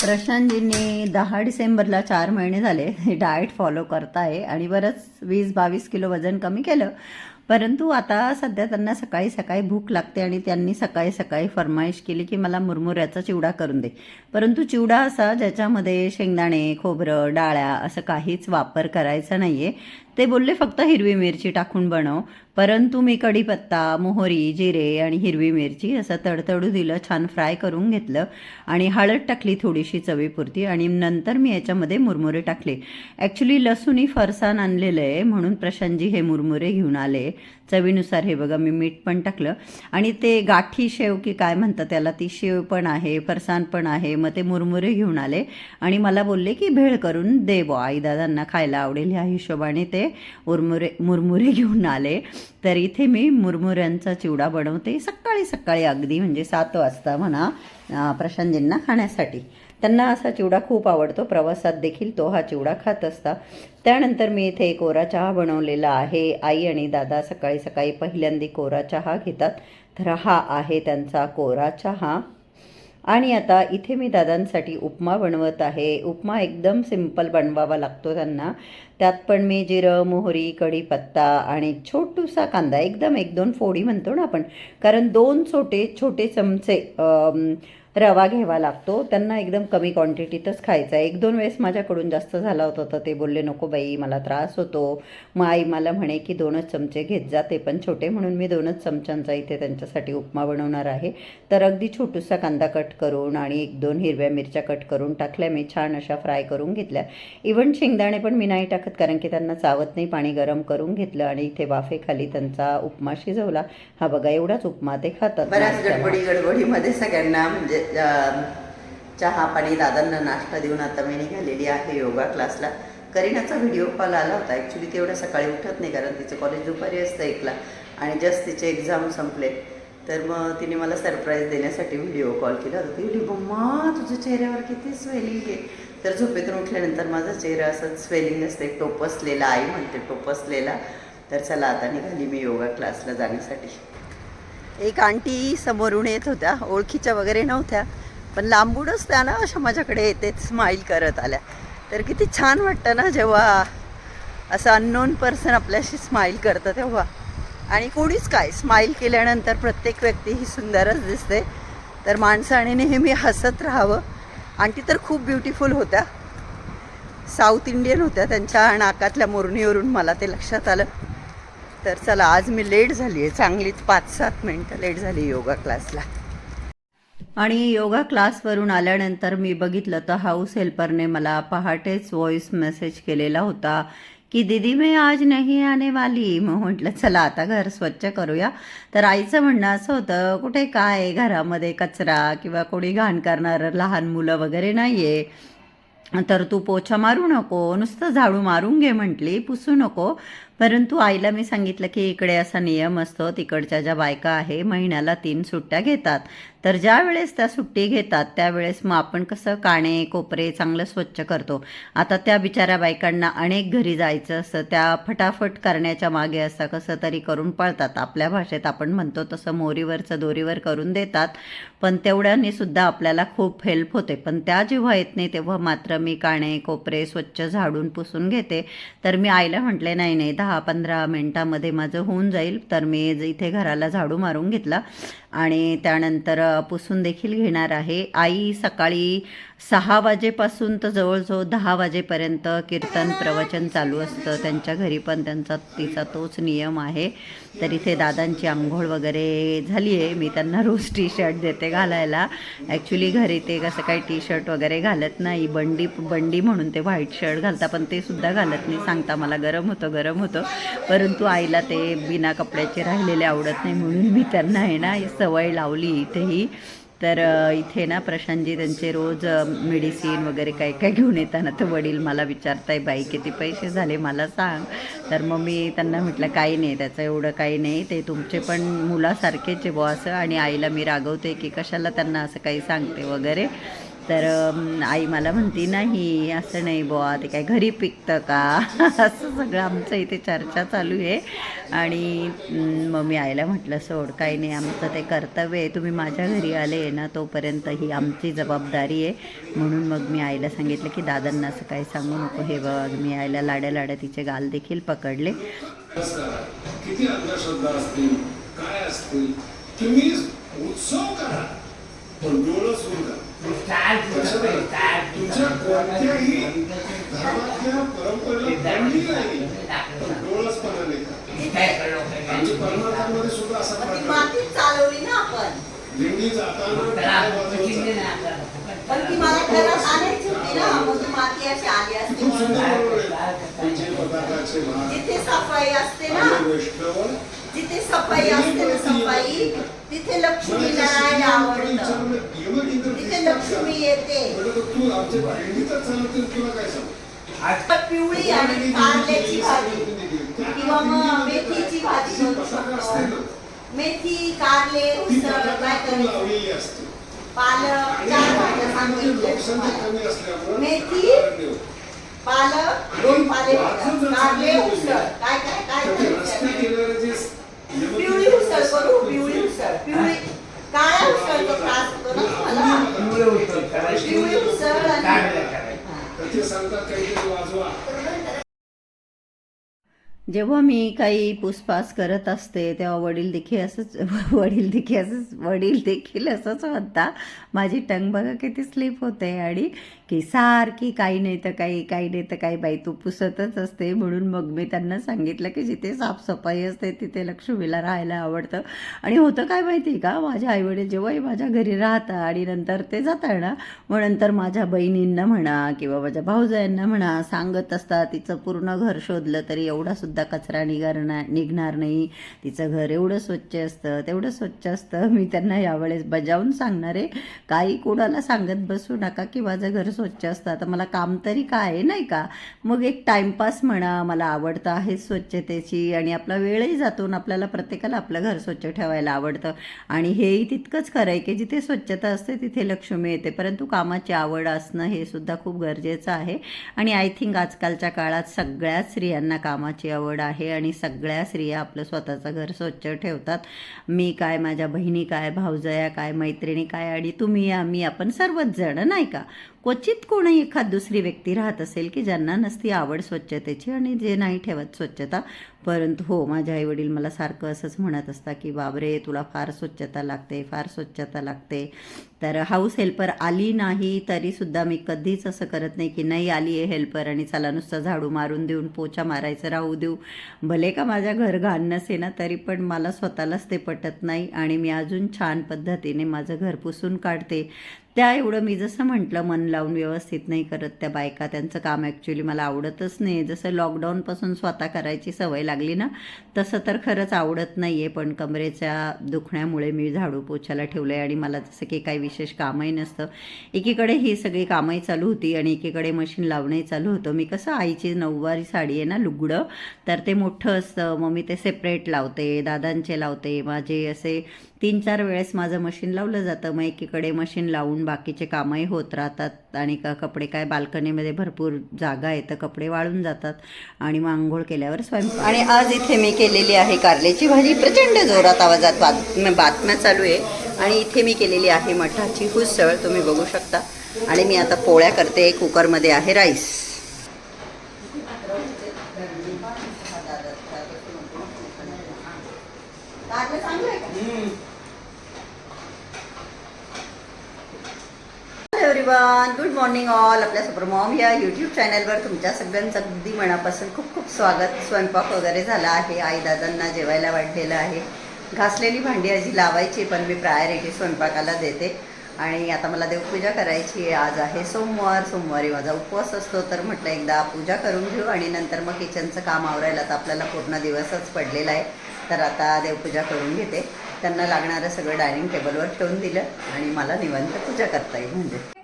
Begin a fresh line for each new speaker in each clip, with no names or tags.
प्रशांतजींनी दहा डिसेंबरला चार महिने झाले हे डाएट फॉलो करताय आणि बरंच वीस बावीस किलो वजन कमी केलं. परंतु आता सध्या त्यांना सकाळी सकाळी भूक लागते आणि त्यांनी सकाळी सकाळी फरमाईश केली की मला मुरमुऱ्याचा चिवडा करून दे. परंतु चिवडा असा ज्याच्यामध्ये शेंगदाणे खोबरं डाळ्या असं काहीच वापर करायचा नाही आहे ते बोलले फक्त हिरवी मिरची टाकून बनव. परंतु मी कढीपत्ता मोहरी जिरे आणि हिरवी मिरची असं तडतडू दिलं छान फ्राय करून घेतलं आणि हळद टाकली थोडीशी चवीपुरती आणि नंतर मी याच्यामध्ये मुरमुरे टाकले. ॲक्च्युली लसूणी फरसाण आणलेलं आहे म्हणून प्रशांतजी हे मुरमुरे घेऊन आले. चवीनुसार हे बघा मी मीठ पण टाकलं. आणि ते गाठी शेव की काय म्हणतात त्याला ती शेव पण आहे फरसाण पण आहे मग ते मुरमुरे घेऊन आले. आणि मला बोलले की भेळ करून दे बो आई दादांना खायला आवडेल ह्या हिशोबाने ते. मुरमुरे मुरमुरे घेऊन आले. तर इथे मी मुरमुऱ्यांचा चिवडा बनवते सकाळी सकाळी अगदी म्हणजे सात वाजता म्हणा प्रशांतजींना खाण्यासाठी. त्यांना असा चिवडा खूप आवडतो. प्रवासात देखील तो हा चिवडा खात असता त्यानंतर मी इथे कोरा चहा बनवलेला आहे. आई आणि दादा सकाळी सकाळी पहिल्यांदा कोरा चहा घेतात. तर हा आहे त्यांचा कोरा चहा. आणि आता इथे मी दादांसाठी उपमा बनवत आहे. उपमा एकदम सिंपल बनवावा लागतो त्यांना. त्यात पण मी जिरं मोहरी कढीपत्ता आणि छोटूसा कांदा एकदम एक दोन फोडी म्हणतो ना आपण. कारण दोन छोटे छोटे चमचे रवा घ्यावा लागतो. त्यांना एकदम कमी क्वांटिटीतच खायचा आहे. एक दोन वेळेस माझ्याकडून जास्त झाला होता तर ते बोलले नको बाई मला त्रास होतो. मग आई मला म्हणे की दोनच चमचे घेत जा ते पण छोटे. म्हणून मी दोनच चमच्यांचा इथे त्यांच्यासाठी उपमा बनवणार आहे. तर अगदी छोटूसा कांदा कट करून आणि एक दोन हिरव्या मिरच्या कट करून टाकल्या. मी छान अशा फ्राय करून घेतल्या. इवन शेंगदाणे पण मी नाही टाकत कारण की त्यांना चावत नाही. पाणी गरम करून घेतलं आणि इथे वाफेखाली त्यांचा उपमा शिजवला. हा बघा एवढाच उपमा ते खातात. बऱ्याच गडबडी गडबडीमध्ये सगळ्यांना म्हणजे अं, चहा पाणी दादांना नाश्ता देऊन आता मी निघालेली आहे योगा क्लासला. करीनाचा व्हिडिओ कॉल आला होता. ॲक्च्युली तेवढ्या सकाळी उठत नाही कारण तिचं कॉलेज दुपारी असतं एकला आणि जस्ट तिचे एक्झाम संपले. तर मग तिने मला सरप्राईज देण्यासाठी व्हिडिओ कॉल केला. होता ती म्हणली मम्मा तुझ्या चेहऱ्यावर किती स्वेलिंग आहे. तर झोपेतून उठल्यानंतर माझा चेहरा असं स्वेलिंग असते टोपसलेला आई म्हणते टोपसलेला. तर चला आता निघाली मी योगा क्लासला जाण्यासाठी. एक आंटी समोरून येत होत्या ओळखीच्या वगैरे नव्हत्या पण लांबूनच त्या ना अशा माझ्याकडे येते स्माईल करत आल्या. तर किती छान वाटतं ना जेव्हा असं अननोन पर्सन आपल्याशी स्माईल करतं तेव्हा. आणि कोणीच काय स्माईल केल्यानंतर प्रत्येक व्यक्ती ही सुंदरच दिसते. तर माणसाने नेहमी हसत राहावं. आंटी तर खूप ब्युटिफुल होत्या. साऊथ इंडियन होत्या त्यांच्या नाकातल्या मोरणीवरून मला ते लक्षात आलं. तर चला आज मी लेट झाली आहे चांगलीच पाच सात मिनटं लेट झाली योगा क्लासला. आणि योगा क्लासवरून आल्यानंतर मी बघितलं तर हाऊस हेल्परने मला पहाटेच व्हॉइस मेसेज केलेला होता की दीदी मी आज नाही आने वाली मग म्हटलं चला आता घर स्वच्छ करूया. तर आईचं म्हणणं असं होतं कुठे काय घरामध्ये कचरा किंवा कोणी घाण करणारं लहान मुलं वगैरे नाही आहे तर तू पोछा मारू नको नुसतं झाडू मारून घे म्हटली. पुसू नको. परंतु आईला मी सांगितलं की इकडे असा नियम असतो तिकडच्या ज्या बायका आहे महिन्याला तीन सुट्ट्या घेतात. तर ज्या वेळेस त्या सुट्टी घेतात त्यावेळेस मग आपण कसं काणे कोपरे चांगलं स्वच्छ करतो. आता त्या बिचाऱ्या बायकांना अनेक घरी जायचं असतं त्या फटाफट करण्याच्या मागे असं कसं तरी करून पळतात. आपल्या भाषेत आपण म्हणतो तसं मोरीवरचं दोरीवर करून देतात पण तेवढ्याने सुद्धा आपल्याला खूप हेल्प होते. पण त्या जेव्हा येत नाही तेव्हा मात्र मी काणे कोपरे स्वच्छ झाडून पुसून घेते. तर मी आईला म्हटले नाही नाही दहा पंधरा मिनटामध्ये माझं होऊन जाईल. तर मी इथे घराला झाडू मारून घेतला आणि त्यानंतर पुसून देखील घेणार आहे. आई सकाळी सहा वाजेपासून तर जवळजवळ दहा वाजेपर्यंत कीर्तन प्रवचन चालू असतं. त्यांच्या घरी पण त्यांचा तिचा तोच नियम आहे. तर इथे दादांची आंघोळ वगैरे झाली आहे. मी त्यांना रोज टी शर्ट देते घालायला. ॲक्च्युली घरी ते कसं काही टी शर्ट वगैरे घालत नाही. बंडी बंडी म्हणून ते व्हाईट शर्ट घालता पण ते सुद्धा घालत नाही. सांगता मला गरम होतं गरम होतं. परंतु आईला ते बिना कपड्याचे राहिलेले आवडत नाही म्हणून मी त्यांना आहे ना सवय लावली इथेही. तर इथे ना प्रशांतजी त्यांचे रोज मेडिसिन वगैरे काय काय घेऊन येताना तर वडील मला विचारताय बाई किती पैसे झाले मला सांग. तर मग मी त्यांना म्हटलं काही नाही त्याचं एवढं काही नाही ते तुमचे पण मुलासारखेच आहे बुवा असं. आणि आईला मी रागवते की कशाला त्यांना असं काही सांगते वगैरे? तर आई मला म्हणती नाही असं नाही बुवा ते काय घरी पिकतं का? असं सगळं आमचं इथे चर्चा चालू आहे. आणि मग मी आईला म्हटलं सोड काही नाही आमचं ते कर्तव्य आहे. तुम्ही माझ्या घरी आले ना तोपर्यंत ही आमची जबाबदारी आहे. म्हणून मग मी आईला सांगितलं की दादांना असं काही सांगू नको. हे बघ मी आईला लाड्या लाड्या तिचे गाल देखील पकडले.
किती असतील? काय असतील? पण डोळं सुरू करा तुमच्या कोणत्याही धर्मातल्या परंपरेला बंदी नाही पण डोळसपणा नाही करा आमच्या परमार्थामध्ये सुद्धा असा प्रकार
चालवली ना आपण
दिंडी जाताना टाळ वाजवायचा.
पण ती मला घरात आणायची होती ना मग ती माती अशी आली असती
खूप सुंदर
म्हणून.
बरोबर आहे तुमचे पदार्थाचे भाग
जिथे सफाई असते ना जिथे सफाई असते ना सफाई तिथे लक्ष्मी नारायण आवडतं. तिथे लक्ष्मी येते. पिवळी आणि कारल्याची भाजी. किंवा मग मेथीची भाजी करू शकतो. मेथी कारले उसळ काय करायचं पालक चार भाज्या सांगितल्या. मेथी, पालक दोन पाले कारले उसळ. काय काय काय करायचं पिवळी उसळ करू पिवळी उसळ. पिवळी. काळ्या उसळचा त्रास होतो ना तुम्हाला? पिवळी उसळ आणि.
तर ते सांगतात काहीतरी वाजवा.
जेव्हा मी काही पुसपास करत असते तेव्हा वडील देखील असंच वडील देखील असंच वडील देखील असंच म्हणता. माझी टंग बघा किती स्लिप होते आणि की सारखी काही नाही तर काही काही नाही तर काही बाई तू पुसतच असते. म्हणून मग मी त्यांना सांगितलं की जिथे साफसफाई असते तिथे लक्ष्मीला राहायला आवडतं. आणि होतं काय माहिती आहे का? माझ्या आईवडील जेव्हाही माझ्या घरी राहतात आणि नंतर ते जातात ना मग नंतर माझ्या बहिणींना म्हणा किंवा माझ्या भाऊजायांना म्हणा सांगत असतात तिचं पूर्ण घर शोधलं तरी एवढा सुद्धा कचरा निघारणार निघणार नाही. तिचं घर एवढं स्वच्छ असतं तेवढं स्वच्छ असतं. मी त्यांना यावेळेस बजावून सांगणार आहे काही कोणाला सांगत बसू नका की माझं घर स्वच्छ असतं आता मला काम तरी काय आहे नाही का? मग एक टाईमपास म्हणा मला आवडतं आहे स्वच्छतेची आणि आपला वेळही जातो आणि आपल्याला प्रत्येकाला आपलं घर स्वच्छ ठेवायला आवडतं. आणि हेही तितकंच खरं आहे की जिथे स्वच्छता असते तिथे लक्ष्मी येते. परंतु कामाची आवड असणं हे सुद्धा खूप गरजेचं आहे. आणि आय थिंक आजकालच्या काळात सगळ्या स्त्रियांना कामाची आवड आहे आणि सगळ्या स्त्रिया आपलं स्वतःचं घर स्वच्छ ठेवतात. मी काय माझ्या बहिणी काय भावजया काय मैत्रिणी काय आणि तुम्ही आम्ही आपण सर्वच जण नाही का? क्वचित कोणी एखाद दुसरी व्यक्ती राहत असेल की ज्यांना नसती आवड स्वच्छतेची आणि जे नाही ठेवत स्वच्छता. परंतु हो माझे आईवडील मला सारखं असंच म्हणत असतं की बाबरे तुला फार स्वच्छता लागते फार स्वच्छता लागते. तर हाऊस हेल्पर आली नाही तरीसुद्धा मी कधीच असं करत नाही की नाही आली आहे हेल्पर आणि चला नुसतं झाडू मारून देऊन पोचा मारायचं राहू देऊ. भले का माझ्या घर घाण नसे ना तरी पण मला स्वतःलाच ते पटत नाही आणि मी अजून छान पद्धतीने माझं घर पुसून काढते. त्या एवढं मी जसं म्हटलं मन लावून व्यवस्थित नाही करत त्या बायका त्यांचं काम ॲक्च्युली मला आवडतच नाही. जसं लॉकडाऊनपासून स्वतः करायची सवय लागली ना तसं तर खरंच आवडत नाही आहे पण कमरेच्या दुखण्यामुळे मी झाडू पोछाला ठेवलं आहे आणि मला जसं की काही विशेष कामही नसतं. एकीकडे ही सगळी कामही चालू होती आणि एकीकडे मशीन लावणंही चालू होतं. मी कसं आईची नऊवारी साडी आहे ना लुगडं तर ते मोठं असतं. मग मी ते सेपरेट लावते दादांचे लावते. माझे असे तीन चार वेळेस माझं मशीन लावलं जातं. मग एकीकडे मशीन लावून बाकीचे कामही होत राहतात आणि का कपडे काय बाल्कनीमध्ये भरपूर जागा आहे तर कपडे वाळून जातात आणि मग आंघोळ केल्यावर स्वयंपाक आणि आज इथे मी केलेली आहे कारल्याची भाजी. प्रचंड जोरात आवाजात बातम्या बातम्या चालू आहे. आणि इथे मी केलेली आहे मठाची हुसळ तुम्ही बघू शकता. आणि मी आता पोळ्या करते. कुकरमध्ये आहे rice. Everyone good morning all आपल्या सुपरमॉम या यूट्यूब चॅनलवर तुमच्या सगळ्यांचं अगदी मनापासून खूप खूप स्वागत. स्वयंपाक वगैरे झाला आहे. आई दादांना जेवायला वाढलेलं आहे. घासलेली भांडी आजी लावायची पण मी प्रायोरिटी स्वयंपाकाला देते. आणि आता मला देवपूजा करायची आहे. आज आहे सोमवार. सोमवारी माझा उपवास असतो. तर म्हटलं एकदा पूजा करून घेऊ आणि नंतर मग किचनचं काम आवरायला तर आपल्याला पूर्ण दिवसच पडलेला आहे. तर आता देवपूजा करून घेते. त्यांना लागणारं सगळं डायनिंग टेबलवर ठेवून दिलं आणि मला निवांत पूजा करता येईल म्हणजे.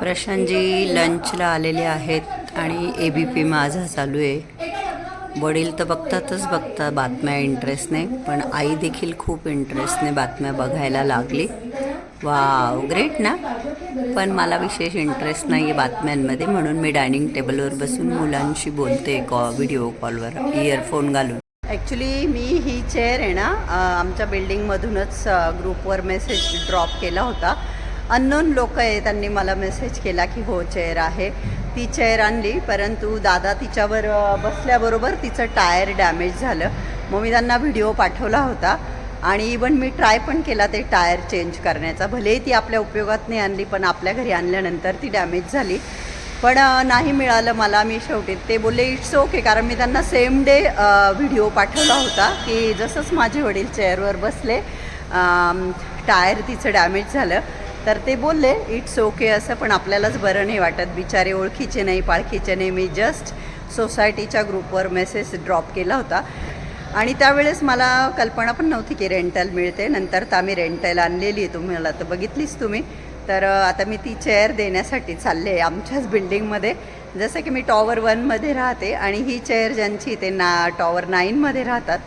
प्रशांतजी लंचला आलेले आहेत आणि ए बी पी माझा चालू आहे. वडील तर बघतातच बघतात बातम्या इंटरेस्टने पण आई देखील खूप इंटरेस्टने बातम्या बघायला लागली. वाव ग्रेट ना? पण मला विशेष इंटरेस्ट नाही आहे बातम्यांमध्ये म्हणून मी डायनिंग टेबलवर बसून मुलांशी बोलते कॉ व्हिडिओ कॉलवर इयरफोन घालून. ॲक्च्युली मी ही चेअर आहे ना आमच्या बिल्डिंगमधूनच ग्रुपवर मेसेज ड्रॉप केला होता. अननोन लोक आहे त्यांनी मला मेसेज केला की हो चेअर आहे. ती चेअर आणली परंतु दादा तिच्यावर बसल्याबरोबर तिचं टायर डॅमेज झालं. मग मी त्यांना व्हिडिओ पाठवला होता आणि इवन मी ट्राय पण केला ते टायर चेंज करण्याचा. भलेही ती आपल्या उपयोगात नाही आणली पण आपल्या घरी आणल्यानंतर ती डॅमेज झाली. पण नाही मिळालं मला मी शेवटी. ते बोलले इट्स ओके कारण मी त्यांना सेम डे व्हिडिओ पाठवला होता की जसंच माझे वडील चेअरवर बसले टायर तिचं डॅमेज झालं. तर ते बोलले इट्स ओके असं पण आपल्यालाच बरं नाही वाटत. बिचारे ओळखीचे नाही पाळखीचे नाही. मी जस्ट सोसायटीच्या ग्रुपवर मेसेज ड्रॉप केला होता. आणि त्यावेळेस मला कल्पना पण नव्हती की रेंटल मिळते. नंतर तर आम्ही रेंटल आणलेली आहे. तुम्हाला तर बघितलीच तुम्ही. तर आता मी ती चेअर देण्यासाठी चालले आहे आमच्याच बिल्डिंगमध्ये जसं की मी टॉवर वनमध्ये राहते आणि ही चेअर ज्यांची ते ना टॉवर नाईनमध्ये राहतात.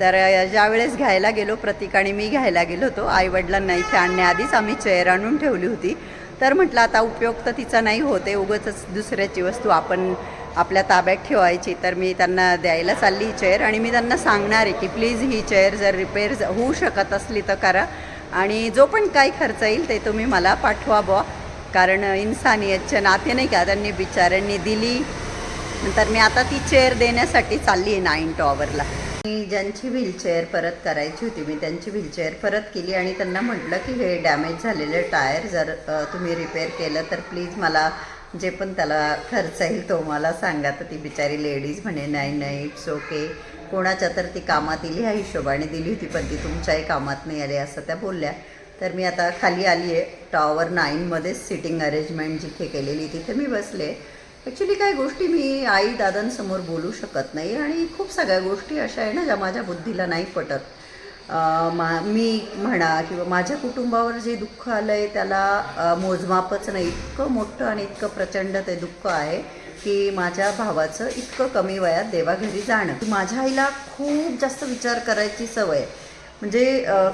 तर ज्यावेळेस घ्यायला गेलो प्रतीक आणि मी घ्यायला गेलो होतो. आईवडिलांना इथे आणण्याआधीच आम्ही चेअर आणून ठेवली होती. तर म्हटलं आता उपयोग तर तिचा नाही होते उगंच दुसऱ्याची वस्तू आपण आपल्या ताब्यात ठेवायची. तर मी त्यांना द्यायला चालली ही चेअर आणि मी त्यांना सांगणार आहे की प्लीज ही चेअर जर रिपेअर होऊ शकत असली तर करा आणि जो पण काही खर्च येईल ते तुम्ही मला पाठवा बुवा. कारण इन्सानियतचे नाते नाही का त्यांनी बिचाऱ्यांनी दिली. तर मी आता ती चेअर देण्यासाठी चालली आहे नाईन टॉवरला. मी ज्यांची व्हीलचेअर परत करायची होती मी त्यांची व्हीलचेअर परत केली आणि त्यांना म्हटलं की हे डॅमेज झालेलं टायर जर तुम्ही रिपेअर केलं तर प्लीज मला जे पण त्याला खर्च येईल तो मला सांगा. तर ती बिचारी लेडीज म्हणे नाही नाही इट्स ओके कोणाच्या तर ती कामात येईल ह्या हिशोबाने दिली होती पण ती तुमच्याही कामात नाही आली असं त्या बोलल्या. तर मी आता खाली आली आहे टॉवर नाईनमध्येच सिटिंग अरेंजमेंट जिथे केलेली तिथे मी बसले. ॲक्च्युली काही गोष्टी मी आई दादांसमोर बोलू शकत नाही आणि खूप सगळ्या गोष्टी अशा आहे ना ज्या माझ्या बुद्धीला नाही पटत. मा मी म्हणा किंवा माझ्या कुटुंबावर जे दुःख आलं आहे त्याला मोजमापच नाही. इतकं मोठं आणि इतकं प्रचंड ते दुःख आहे की माझ्या भावाचं इतकं कमी वयात देवाघरी जाणं. माझ्या आईला खूप जास्त विचार करायची सवय. म्हणजे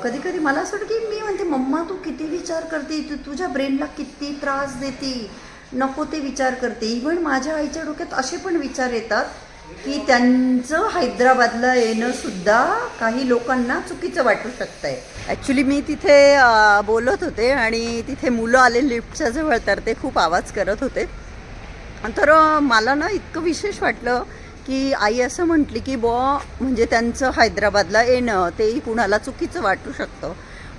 कधी कधी मला असं वाटतं की मी म्हणते मम्मा तू किती विचार करते? तू तुझ्या ब्रेनला किती त्रास देते? नको ते विचार करते. इव्हन माझ्या आईच्या डोक्यात असे पण विचार येतात की त्यांचं हैदराबादला येणं सुद्धा काही लोकांना चुकीचं वाटू शकतंय. ॲक्च्युली मी तिथे बोलत होते आणि तिथे मुलं आले लिफ्टच्या जवळ तर ते खूप आवाज करत होते. तर मला ना इतकं विशेष वाटलं की आई असं म्हटली की बॉ म्हणजे त्यांचं हैदराबादला येणं तेही कुणाला चुकीचं वाटू शकतं.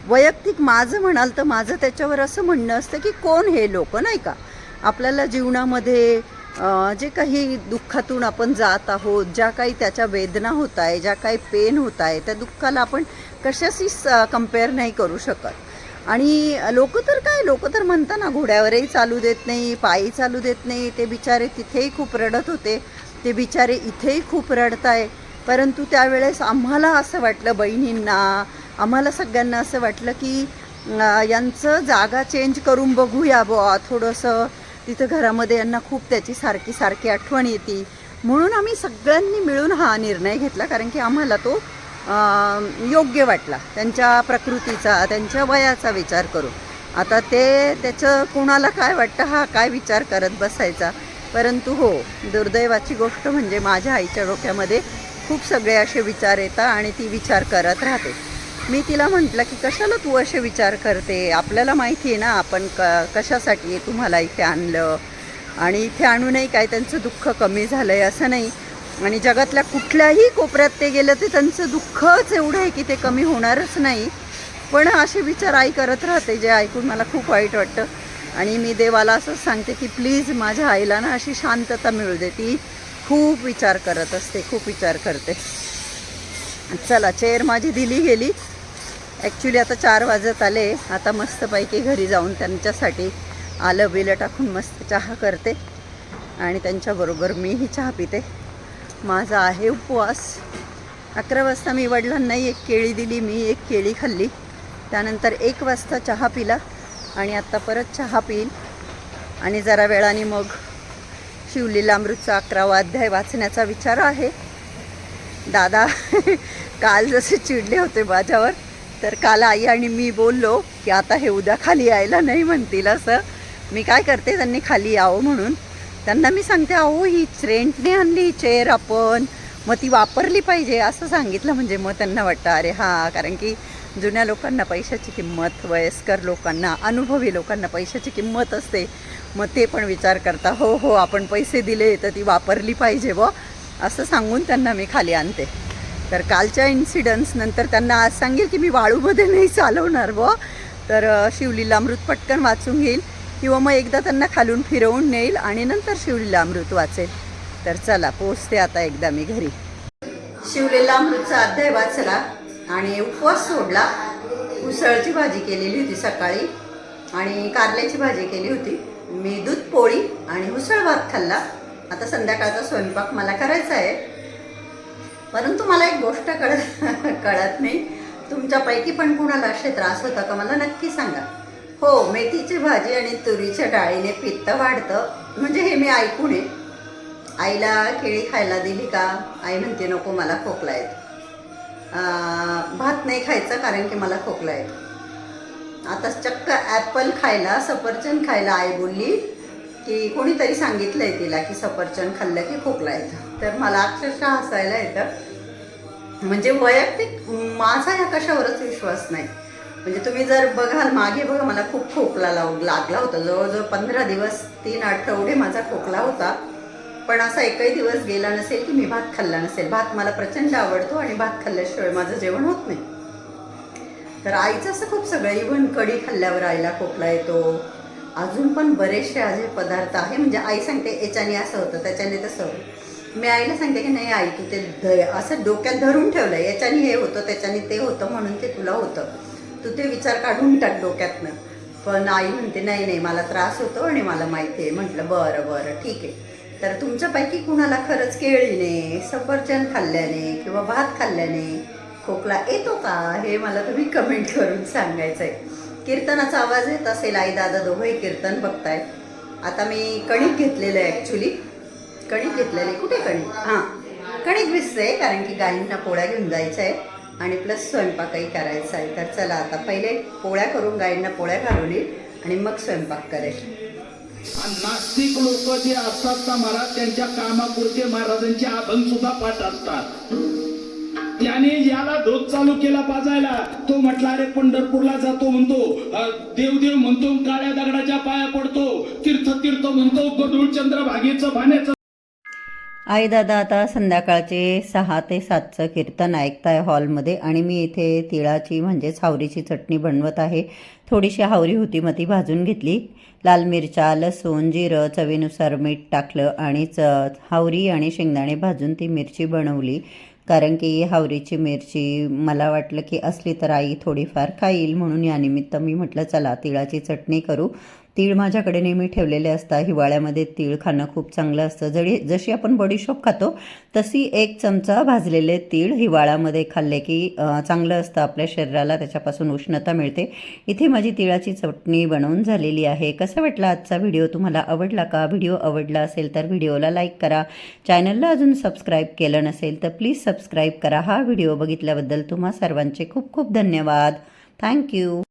वैयक्तिक माझं म्हणाल तर माझं त्याच्यावर असं म्हणणं असतं की कोण हे लोक नाही का? आपल्याला जीवनामध्ये जे काही दुःखातून आपण जात आहोत ज्या काही त्याच्या वेदना होत आहे ज्या काही पेन होत आहे त्या दुःखाला आपण कशाशी कंपेअर नाही करू शकत. आणि लोक तर काय लोक तर म्हणता ना घोड्यावरही चालू देत नाही पायी चालू देत नाही ते बिचारे तिथेही खूप रडत होते ते बिचारे इथेही खूप रडत आहे परंतु त्यावेळेस आम्हाला असं वाटलं बहिणींना आम्हाला सगळ्यांना असं वाटलं की यांचं जागा चेंज करून बघूया बुवा थोडंसं तिथं घरामध्ये यांना खूप त्याची सारखी सारखी आठवण येते. म्हणून आम्ही सगळ्यांनी मिळून हा निर्णय घेतला कारण की आम्हाला तो योग्य वाटला. त्यांच्या प्रकृतीचा त्यांच्या वयाचा विचार करून. आता ते त्याचं कोणाला काय वाटतं हा काय विचार करत बसायचा? परंतु हो दुर्दैवाची गोष्ट म्हणजे माझ्या आईच्या डोक्यामध्ये खूप सगळे असे विचार येतात आणि ती विचार करत राहते. मी तिला म्हटलं की कशाला तू असे विचार करते? आपल्याला माहिती आहे ना आपण क कशासाठी तुम्हाला इथे आणलं? आणि इथे आणूनही काय त्यांचं दुःख कमी झालं आहे असं नाही. आणि जगातल्या कुठल्याही कोपऱ्यात ते गेलं ते त्यांचं दुःखच एवढं आहे की ते कमी होणारच नाही. पण असे विचार आई करत राहते जे ऐकून मला खूप वाईट वाटतं. आणि मी देवाला असंच सांगते की प्लीज माझ्या आईला ना अशी शांतता मिळू दे. ती खूप विचार करत असते खूप विचार करते. चला चेअर माझी दिली गेली. ॲक्च्युली आता चार वाजत आले. आता मस्तपैकी घरी जाऊन त्यांच्यासाठी आलं बिलं टाकून मस्त चहा करते. आणि त्यांच्याबरोबर मीही चहा पिते. माझा आहे उपवास. अकरा वाजता मी वडिलांनाही एक केळी दिली मी एक केळी खाल्ली. त्यानंतर एक वाजता चहा पिला आणि आत्ता परत चहा पिईल आणि जरा वेळाने मग शिवलीलामृतचा अकरावा अध्याय वाचण्याचा विचार आहे. दादा काल जसे चिडले होते माझ्यावर तर काल आई आणि मी बोललो की आता हे उद्या खाली यायला नाही म्हणतील असं. मी काय करते त्यांनी खाली यावं म्हणून. त्यांना मी सांगते अहो ही रेंटने आणली चेअर आपण. मग ती वापरली पाहिजे. असं सांगितलं म्हणजे मग त्यांना वाटतं अरे हां कारण की जुन्या लोकांना पैशाची किंमत वयस्कर लोकांना अनुभवी लोकांना पैशाची किंमत असते. मग ते पण विचार करता हो हो आपण पैसे दिले तर ती वापरली पाहिजे व असं सांगून त्यांना मी खाली आणते. तर कालच्या इन्सिडन्स नंतर त्यांना आज सांगेल की मी वाळूमध्ये नाही चालवणार व. तर शिवलीला अमृत पटकन वाचून घेईल किंवा मग एकदा त्यांना खालून फिरवून नेईल आणि नंतर शिवलीला अमृत वाचेल. तर चला पोचते आता एकदा मी घरी. शिवलेला अमृतचा अध्याय वाचला आणि उपवास सोडला. उसळची भाजी केलेली होती सकाळी आणि कारल्याची भाजी केली होती. मी दूध पोळी आणि उसळ भात खाल्ला. आता संध्याकाळचा स्वयंपाक मला करायचा आहे. परंतु मला एक गोष्ट कळत कळत नाही. तुमच्यापैकी पण कुणाला असे त्रास होता का? मला नक्की सांगा. हो मेथीची भाजी आणि तुरीच्या डाळीने पित्त वाढतं. म्हणजे हे मी ऐकून आहे. आईला केळी खायला दिली का? आई म्हणते नको मला खोकला येतो. भात नाही खायचा कारण की मला खोकला येतो. आता चक्क ॲपल खायला सफरचंद खायला आई बोलली की कोणीतरी आहे तिला की सफरचंद खाल्लं की खोकला येतं. तर मला अक्षरशः हसायला येतं. म्हणजे वैयक्तिक माझा या कशावरच विश्वास नाही. म्हणजे तुम्ही जर बघाल मागे बघा मला खूप खोकला लाव लागला होता. जवळजवळ पंधरा दिवस तीन आठवडे माझा खोकला होता. पण असा एकही दिवस गेला नसेल की मी भात खाल्ला नसेल. भात मला प्रचंड आवडतो आणि भात खाल्ल्याशिवाय माझं जेवण होत नाही. तर आईचं असं खूप सगळं इव्हन कढी खाल्ल्यावर आईला खोकला येतो. अजून पण बरेचसे असे पदार्थ आहे. म्हणजे आई सांगते याच्याने असं होतं त्याच्याने तसं होतं. मी आईला सांगते की नाही आई तू ते ध असं डोक्यात धरून ठेवलं याच्याने हे होतं त्याच्याने ते होतं म्हणून ते तुला होतं. तू ते विचार काढून टाक डोक्यातनं. पण आई म्हणते नाही नाही मला त्रास होतो आणि मला माहिती आहे. म्हटलं बरं बरं ठीक आहे. तर तुमच्यापैकी कुणाला खरंच केळीने सफरचंद खाल्ल्याने किंवा भात खाल्ल्याने खोकला येतो का हे मला तुम्ही कमेंट करून सांगायचं आहे कीर्तनाचा आवाज येत असेल आई दादा दोघंही कीर्तन बघताय आता मी कणिक घेतलेलं आहे ॲक्च्युली कणिक घेतलेले. कुठे कणिक? हां. कणिक भिजते कारण की गाईंना पोळ्या घेऊन जायचं आहे आणि प्लस स्वयंपाकही करायचा आहे तर चला आता पहिले पोळ्या करून गाईंना पोळ्या घालून येईल आणि मग स्वयंपाक करेल.
नास्तिक लोक जे असतात ना महाराज त्यांच्या कामापुरते महाराजांचे अभंग सुद्धा पाठ असतात. त्याने याला धोत चालू केला पाजायला तो म्हटला अरे पंढरपूरला जातो म्हणतो. अं, देवदेव म्हणतो काळ्या दगडाच्या पाया पडतो. तीर्थ तीर्थ म्हणतो गडूळ चंद्र भागेचं भाण्याचं
आई दादा आता संध्याकाळचे सहा ते सातचं कीर्तन ऐकताय हॉलमध्ये आणि मी इथे तिळाची म्हणजेच हावरीची चटणी बनवत आहे. थोडीशी हावरी होती मग ती भाजून घेतली. लाल मिरच्या लसूण जिरं चवीनुसार मीठ टाकलं आणि च हावरी आणि शेंगदाणे भाजून ती मिरची बनवली. कारण की हावरीची मिरची मला वाटलं की असली तर आई थोडीफार खाईल म्हणून यानिमित्त मी म्हटलं चला तिळाची चटणी करू. तीळ माझ्याकडे नेहमी ठेवलेले असतात. हिवाळ्यामध्ये तीळ खाणं खूप चांगलं असतं. जरी जशी आपण बॉडीशॉप खातो तशी एक चमचा भाजलेले तीळ हिवाळ्यामध्ये खाल्ले की चांगलं असतं. आपल्या शरीराला त्याच्यापासून उष्णता मिळते. इथे माझी तिळाची चटणी बनवून झालेली आहे. कसा वाटला आजचा व्हिडिओ? तुम्हाला आवडला का? व्हिडिओ आवडला असेल तर व्हिडिओला लाईक करा. चॅनलला अजून सबस्क्राईब केलं नसेल तर प्लीज सबस्क्राईब करा. हा व्हिडिओ बघितल्याबद्दल तुम्हा सर्वांचे खूप खूप धन्यवाद. थँक्यू